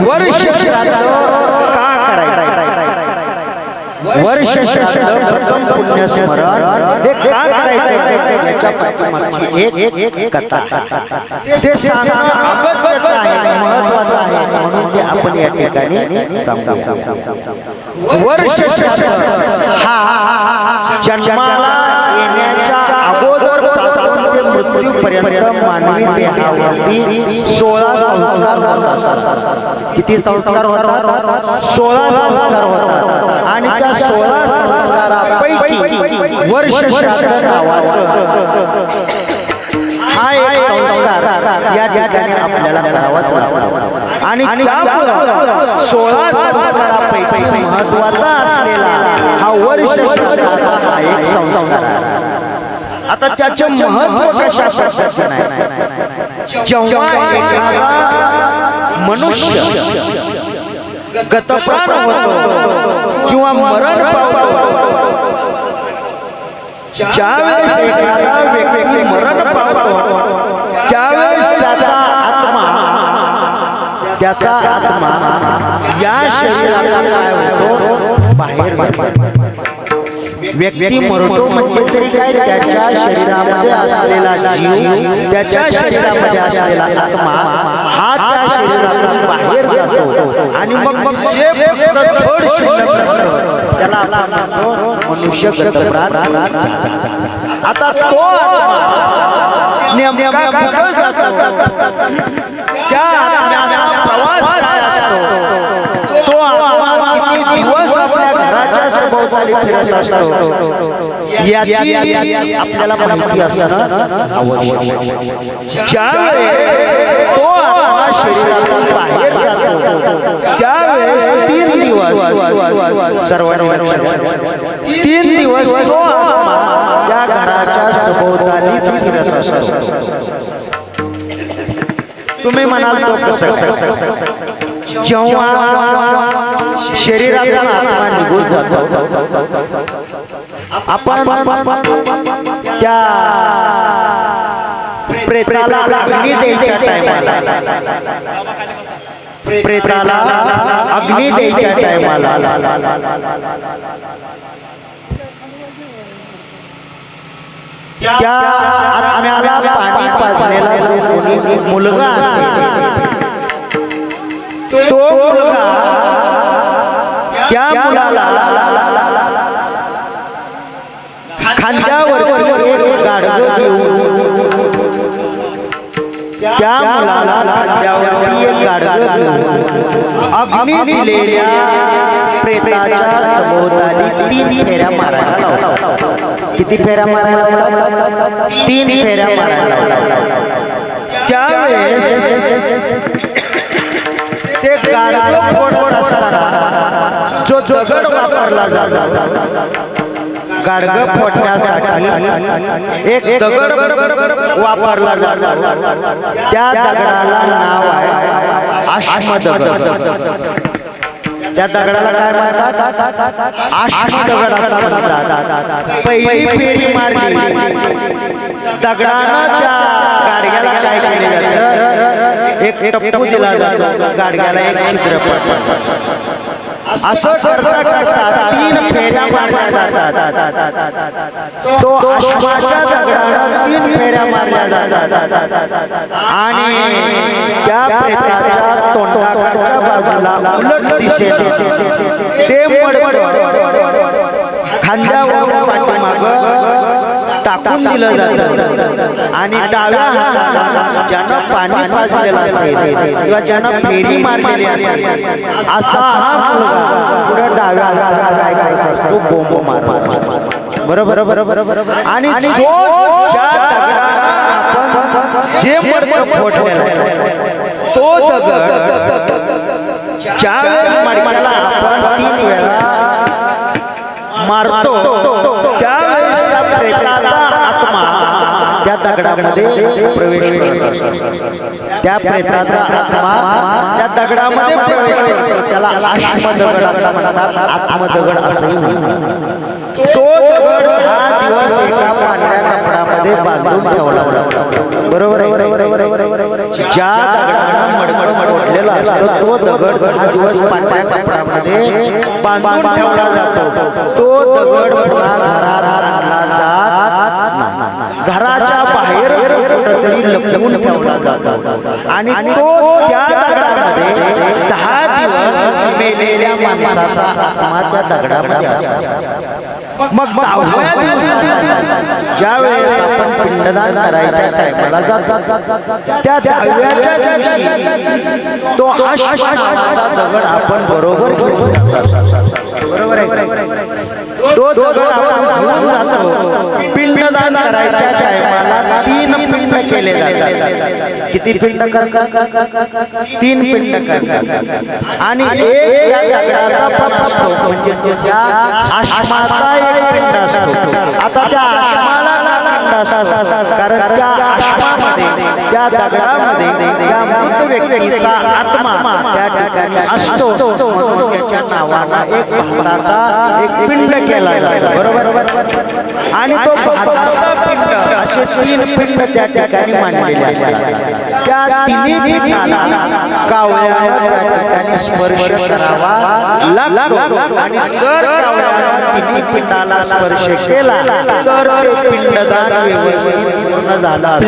वर्ष श्राद्ध का करायचं वर्ष पुण्यस्मरण हे का करायचं एक एक कथा ते आहे महत्वाचं आहे म्हणून ते आपण या ठिकाणी सांगू वर्ष हा जन्माला येण्याच्या अगोदरपासून ते मृत्यूपर्यंत मानवी देहावरती सोळा संस्कार होतात किती संस्कार होतात? सोळा संस्कार होतात. आणि त्या सोळा संस्कारापैकी वर्ष नावाचं हा एक संस्कार या ठिकाणी आपल्याला करावाच लागतो आणि सोळा संस्कारापैकी महत्त्वाचा असलेला हा वर्ष हा एक संस्कार आता त्याचं महत्त्व कशा पद्धतीने आहे जेव्हा एखादा मनुष्य गतप्राण होतो किंवा मरण पावतो ज्यावेळेस एखादा व्यक्ती मरण पावतो त्यावेळेस त्याचा आत्मा त्याचा आत्मा या शरीराला काय होतो बाहेर येतो. व्यक्ती मरतो म्हणजे तरी काय? त्याच्या शरीरामध्ये असलेला जीव त्याच्या शरीरामध्ये असलेला आत्मा हा त्या शरीरातून बाहेर जातो. आणि मग मग जे थोड त्याला मनुष्य आता तो आत्मा नेमका कुठं जातो त्या आत्म्याचा प्रवास काय असतो तो आत्मा किती दिवस आपल्या घराच्या सभोवताली फिरत असतो याची आपल्याला माहिती असणं आवश्यक आहे. ज्यावेळेस तो आत्मा शरीरातून बाहेर जातो त्यावेळेस तीन दिवस सर्व तीन दिवस तो त्या घराच्या सभोवतालीच फिरत असतो. तुम्ही म्हणाल तो कसं? जेव्हा शरीराचा आत्मा निघून जातो. आपण त्या प्रेताला अग्नी द्यायच्या टायमाला. प्रेताला अग्नी द्यायच्या टायमाला. त्या आत्म्याला पाणी पाजलेला कोणी मुलगा असेल तो मुलगा त्या मुलाला खांद्यावरती एक गाडगं घेऊन त्या मुलाला खांद्यावरती एक गाडगं घेऊन अग्नी दिलेल्या प्रेताच्या सभोवताली तीन फेऱ्या मारायला लावतात किती फेऱ्या मारायला लावतात तीन फेऱ्या मारायला लावतात त्यावेळेस ते गाडगं फोडत असताना वापरला जातो गाडगं फोडण्यासाठी एक दगड वापरला जातो त्या दगडाला नाव आहे आश्म दगड त्या दगडाला काय म्हणतात? आश्म दगड असा म्हणतात. पहिली फेरी मारली. दगडानं त्या गाडग्याला काय केले जातं? एक टप्पू दिला जातो. गाडग्याला एक चित्रपट असं करता करता तीन फेऱ्या मारल्या जातात तो अश्वाच्या दगडानं तीन फेऱ्या मारल्या जातात आणि त्या प्रेताच्या तोंडाकडच्या बाजूला उलट दिशेने ते मडकं टाकून दिलं जातं. आणि डाव्या ज्यानं पाणी पाजलेलं असेल किंवा ज्यानं फेरी मारलेली असेल असा हा मुलगा पुढे डाव्या असतो बोंब मार बरोबर बरोबर बरोबर आणि जो मडकं फोडलेलं तो दगड ज्या वेळेस मडक्याला आपण तीन वेळा मारतो. त्यावेळेस त्या त्या दगडामध्ये प्रवेश करत. त्या प्रेताचा आत्मा त्या दगडामध्ये प्रवेश करतो त्याला आश्म दगड असं म्हणतात आत्म दगड असंही म्हणतात तो दगड दहा दिवस एका पांढऱ्या कपडामध्ये बांधून ठेवला बरोबर. ज्या दगडाला असतो तो दगड दहा दिवस पांढऱ्या कपडामध्ये बांधून ठेवला जातो तो दगड पुन्हा घरात. घराच्या बाहेर कुठंतरी लपवून ठेवला जातो आणि तो त्या दगडामध्ये दहा दिवस मेलेल्या माणसाचा आत्मा त्या दगडामध्ये मग दहाव्या दिवशी ज्या वेळेस आपण पिंडदान करायच्या टायमाला जातात त्या दहाव्याच्या दिवशी तो अश्व नावाचा दगड आपण बरोबर घेऊन जातो. बरोबर आहे तो दगड आपण घेऊन जातो. पिंडदान करायच्या टायमाला ती पिंड केले जातात. किती पिंड करतात? तीन पिंड करतात. आणि एक म्हणजे त्या आश्माचा एक पिंड असतो. आता त्या आश्माला कारण त्या आश्मामध्ये त्या दगडामध्ये त्या मृत व्यक्तीचा आत्मा त्या ठिकाणी असतो. त्याच्या नावाला एक एक पिंड केला आहे. बरोबर आणि तो भाताचा पिंड असे तीन पिंड त्या ठिकाणी मांडलेले असतात. त्या तिन्ही पिंडाला कावळ्याला त्या ठिकाणी स्पर्श करावा लागतो. आणि जर कावळ्याला तिन्ही पिंडाला स्पर्श केला तर ते पिंडदान व्यवस्थित पूर्ण झाला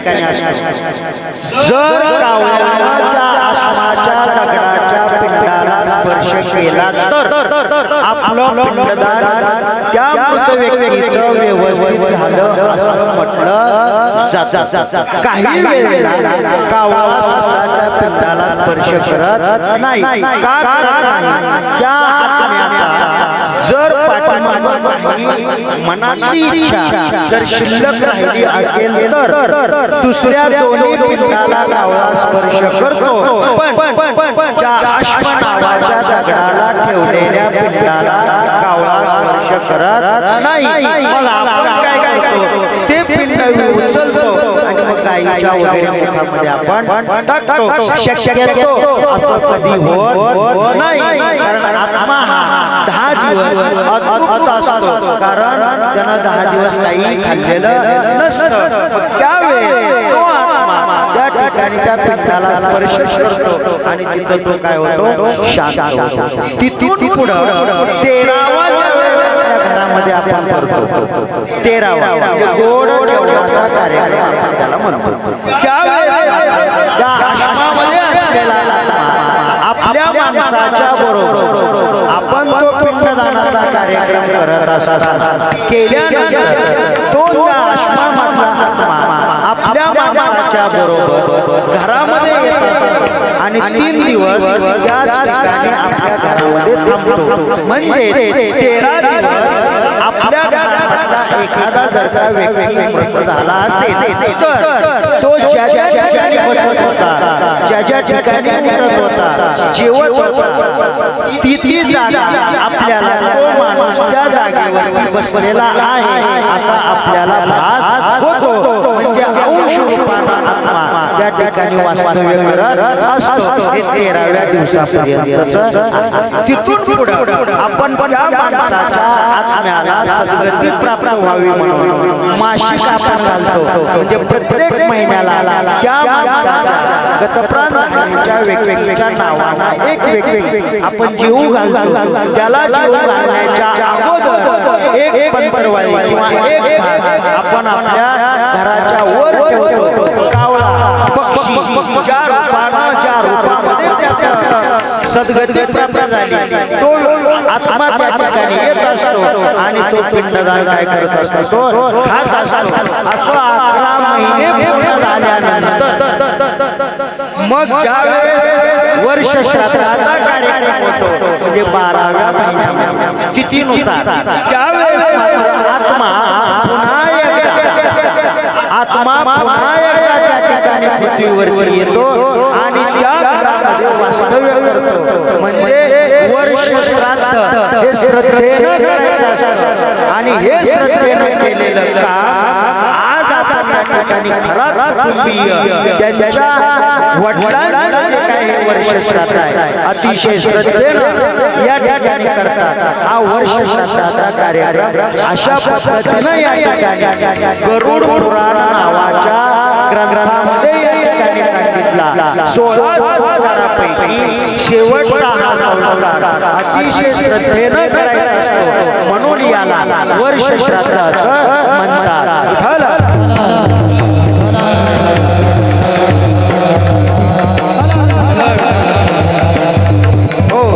ठिकाणी असतो जर कावळ्याला आश्माच्या दगडाच्या पिंडाला स्पर्श केला तर आपलं पिंडदान त्या मृत व्यक्तीचं व्यवस्थित झालं असं म्हटलं जातं. काही वेळेला कावळा पिंडाला स्पर्श करत नाही. का नाही? त्या आत्म्याचा जर इच्छा जर शिल्लक राहिली असेल तर दुसऱ्या दोन्ही पिंडाला कावळा स्पर्श करतो. पण त्या अश्व नावाच्या दगडाला ठेवलेल्या पिंडाला कावळा स्पर्श करत नाही. काय करतो? ते पिंड उचलतो. आणि मग गाईच्या वगैरे मुखामध्ये आपण टाकतो शक्यतो असं कधी होत नाही. कारण आत्मा हा दहा दिवस असतो कारण त्यानं दहा दिवस काही खाल्लेलं नसतं त्यावेळेस तो आत्मा त्या ठिकाणी त्या पिंडाला स्पर्श करतो आणि तिथं तो काय होतो शांत तिथून पुढं तेरावा घरामध्ये आपण करतो तेरावा गोड जेवणाचा कार्यक्रम आपण त्याला म्हणतो त्या आश्रमामध्ये असलेला आपल्या माणसाच्या बरोबर आपण तो पिंडदानाचा कार्यक्रम करत असताना केल्यानंतर तो त्या आश्रमामधला. आत्मा. आपल्या माणसाच्या बरोबर घरामध्ये येत आणि तीन दिवस त्याच ठिकाणी आपल्या घरामध्ये थांबतो. म्हणजे तेरा दिवस आपल्या घरातला एखादा जर का व्यक्ती मृत झाला असेल तर तो ज्या ज्या ठिकाणी बसत होता ज्या ज्या ठिकाणी उठत होता जेवत होता ती ती जागा आपल्याला तो माणूस त्या जागेवरती बसलेला आहे असा आपल्याला भास होतो. म्हणजे आत्मा त्या ठिकाणी वास्तव्य करत असतो हे तेराव्या दिवसापर्यंत तिथून पुढे आपण त्या माणसाच्या आत्म्याला सद्गती प्राप्त व्हावी म्हणून मासिक आपण घालतो. म्हणजे प्रत्येक महिन्याला त्या माणसाच्या गतप्राण झालेल्या व्यक्तीच्या नावाला एक व्यक्ती आपण जीव घालतो. त्याला जीव घालण्याच्या अगोदर एक पंधरवाळी किंवा एक आपण आपल्या सद्गती प्राप्त झाली तो आत्मा त्या ठिकाणी येत असतो आणि तो पिंडदान काय करत असतो? तो खात असतो. असं अकरा महिने पूर्ण झाल्यानंतर मग ज्यावेळेस वर्ष श्राद्धाचा कार्यक्रम होतो म्हणजे बाराव्या महिन्यामध्ये तिथीनुसार त्यावेळेस आत्मा पुन्हा एकदा आत्मा पुन्हा एकदा त्या ठिकाणी पृथ्वीवरती येतो आणि त्या घरामध्ये वास्तव्य करतो. म्हणजे वर्ष श्राद्ध हे श्रद्धेनं करायचं असतं. आणि हे श्रद्धेनं केलेलं काम आज आपण या ठिकाणी खरा कुटुंबीय त्यांच्या वडिलांचं जे काही वर्ष श्राद्ध आहे अतिशय श्रद्धेनं या ठिकाणी करतात. हा वर्ष श्राद्धाचा कार्यक्रम. अशा पद्धतीनं या ठिकाणी गरुड पुराण नावाच्या सोळा शेवटचा हा संस्कार अतिशय श्रद्धेनं करायचा असतो म्हणून याला वर्ष श्राद्ध असं म्हणतात.